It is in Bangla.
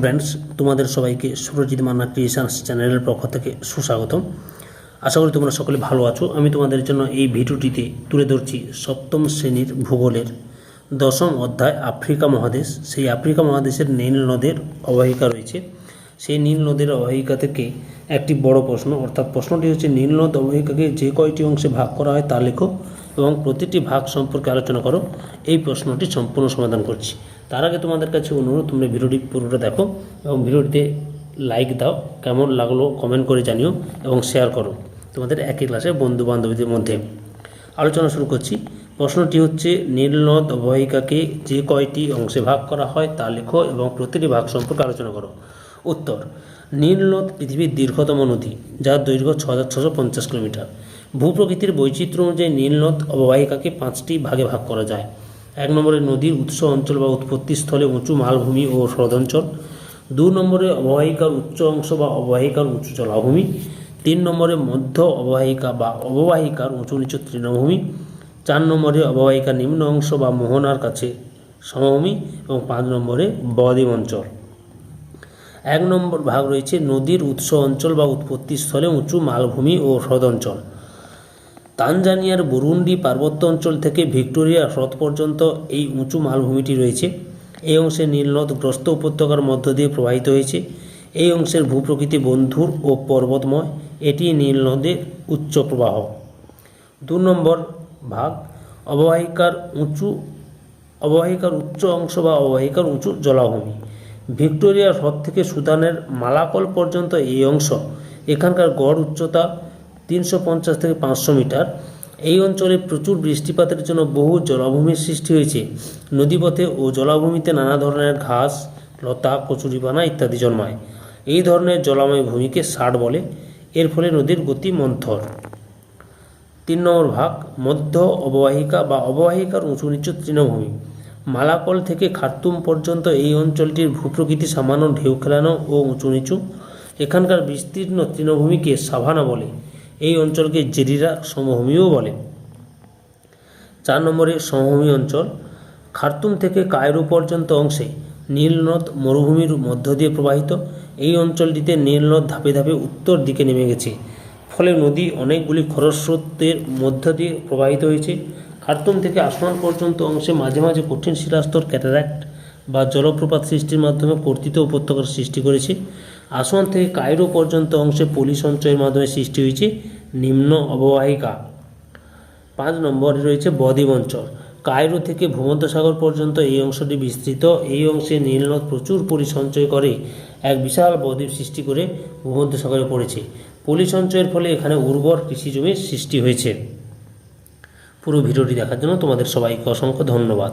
ফ্রেন্ডস তোমাদের সবাইকে সুরজিৎ মান্না ক্রিয়েশনস চ্যানেলের পক্ষ থেকে সুস্বাগতম। আশা করি তোমরা সকলে ভালো আছো। আমি তোমাদের জন্য এই ভিডিওটিতে তুলে ধরছি সপ্তম শ্রেণির ভূগোলের দশম অধ্যায় আফ্রিকা মহাদেশ। সেই আফ্রিকা মহাদেশের নীল নদের অববাহিকা রয়েছে। সেই নীল নদের অববাহিকা থেকে একটি বড় প্রশ্ন, অর্থাৎ প্রশ্নটি হচ্ছে, নীল নদ অববাহিকাকে যে কয়টি অংশে ভাগ করা হয় তা লেখো। এবং প্রতিটি ভাগ সম্পর্কে আলোচনা করো। এই প্রশ্নটি সম্পূর্ণ সমাধান করছি। তার আগে তোমাদের কাছে অনুরোধ, তোমরা ভিডিওটি পুরোটা দেখো এবং ভিডিওটিতে লাইক দাও, কেমন লাগল কমেন্ট করে জানিও এবং শেয়ার করো তোমাদের একই ক্লাসে বন্ধু বান্ধবীদের মধ্যে। আলোচনা শুরু করছি। প্রশ্নটি হচ্ছে নীলনদ অববাহিকাকে যে কয়টি অংশে ভাগ করা হয় তা লেখো এবং প্রতিটি ভাগ সম্পর্কে আলোচনা করো। উত্তর নীলনদ পৃথিবীর দীর্ঘতম নদী, যার দৈর্ঘ্য ছ হাজার ছশো পঞ্চাশ কিলোমিটার। ভূপ্রকৃতির বৈচিত্র্য অনুযায়ী নীলনদ অববাহিকাকে পাঁচটি ভাগে ভাগ করা যায়। এক নম্বরে নদীর উৎস অঞ্চল বা উৎপত্তিস্থলে উঁচু মালভূমি ও হ্রদঞ্চল। দু নম্বরে অববাহিকার উচ্চ অংশ বা অববাহিকার উঁচু জলাভূমি। তিন নম্বরে মধ্য অববাহিকা বা অববাহিকার উঁচু নিচু তৃণভূমি। চার নম্বরে অববাহিকার নিম্ন অংশ বা মোহনার কাছে সমভূমি এবং পাঁচ নম্বরে বদ্বীপ অঞ্চল। এক নম্বর ভাগ রয়েছে নদীর উৎস অঞ্চল বা উৎপত্তিস্থলে উঁচু মালভূমি ও হ্রদ অঞ্চল তানজানিয়ার বুরুন্ডি পার্বত্য অঞ্চল থেকে ভিক্টোরিয়া হ্রদ পর্যন্ত এই উঁচু মালভূমিটি রয়েছে। এই অংশে নীলনদ গ্রস্ত উপত্যকার মধ্য দিয়ে প্রবাহিত হয়েছে। এই অংশের ভূপ্রকৃতি বন্ধুর ও পর্বতময়। এটি নীলনদের উচ্চ প্রবাহ। দু নম্বর ভাগ, অববাহিকার উঁচু, অববাহিকার উচ্চ অংশ বা অববাহিকার উঁচু জলাভূমি। ভিক্টোরিয়া হ্রদ থেকে সুদানের মালাকল পর্যন্ত এই অংশ। এখানকার গড় উচ্চতা তিনশো পঞ্চাশ থেকে পাঁচশো মিটার। এই অঞ্চলে প্রচুর বৃষ্টিপাতের জন্য বহু জলাভূমির সৃষ্টি হয়েছে। নদীপথে ও জলাভূমিতে নানা ধরনের ঘাস, লতা কচুরিপানা ইত্যাদি জন্মায়। এই ধরনের জলাময় ভূমিকে ষাট বলে। এর ফলে নদীর গতি মন্থর। তিন নম্বর ভাগ, মধ্য অববাহিকা বা অববাহিকার উঁচু নিচু তৃণভূমি। মালাকল থেকে খার্তুম পর্যন্ত এই অঞ্চলটির ভূপ্রকৃতি সামান্য ঢেউ খেলানো ও উঁচু নিচু এখানকার বিস্তীর্ণ তৃণভূমিকে সাভানা বলে। এই অঞ্চলকে জেরিরা সমভূমিও বলে। চার নম্বরে সমভূমি অঞ্চল, খার্তুম থেকে কায়রো পর্যন্ত অংশে নীলনদ মরুভূমির মধ্য দিয়ে প্রবাহিত। এই অঞ্চলটিতে নীলনদ ধাপে ধাপে উত্তর দিকে নেমে গেছে। ফলে নদী অনেকগুলি খরস্রোতের মধ্য দিয়ে প্রবাহিত হয়েছে। খার্তুম থেকে আসমান পর্যন্ত অংশে মাঝে মাঝে কঠিন শিলাস্তর, ক্যাটারাক্ট বা জলপ্রপাত সৃষ্টির মাধ্যমে কর্তৃত উপত্যকার সৃষ্টি করেছে। আসমান থেকে কায়রো পর্যন্ত অংশে পলি সঞ্চয়ের মাধ্যমে সৃষ্টি হয়েছে নিম্ন অববাহিকা। পাঁচ নম্বরে রয়েছে বদ্বীপ অঞ্চল। কায়রো থেকে ভূমধ্যসাগর পর্যন্ত এই অংশটি বিস্তৃত। এই অংশে নীলনদ প্রচুর পলি সঞ্চয় করে। এক বিশাল বদ্বীপ সৃষ্টি করে ভূমধ্যসাগরে পড়েছে। পলি সঞ্চয়ের ফলে এখানে উর্বর কৃষি জমির সৃষ্টি হয়েছে। পুরো ভিডিওটি দেখার জন্য তোমাদের সবাইকে অসংখ্য ধন্যবাদ।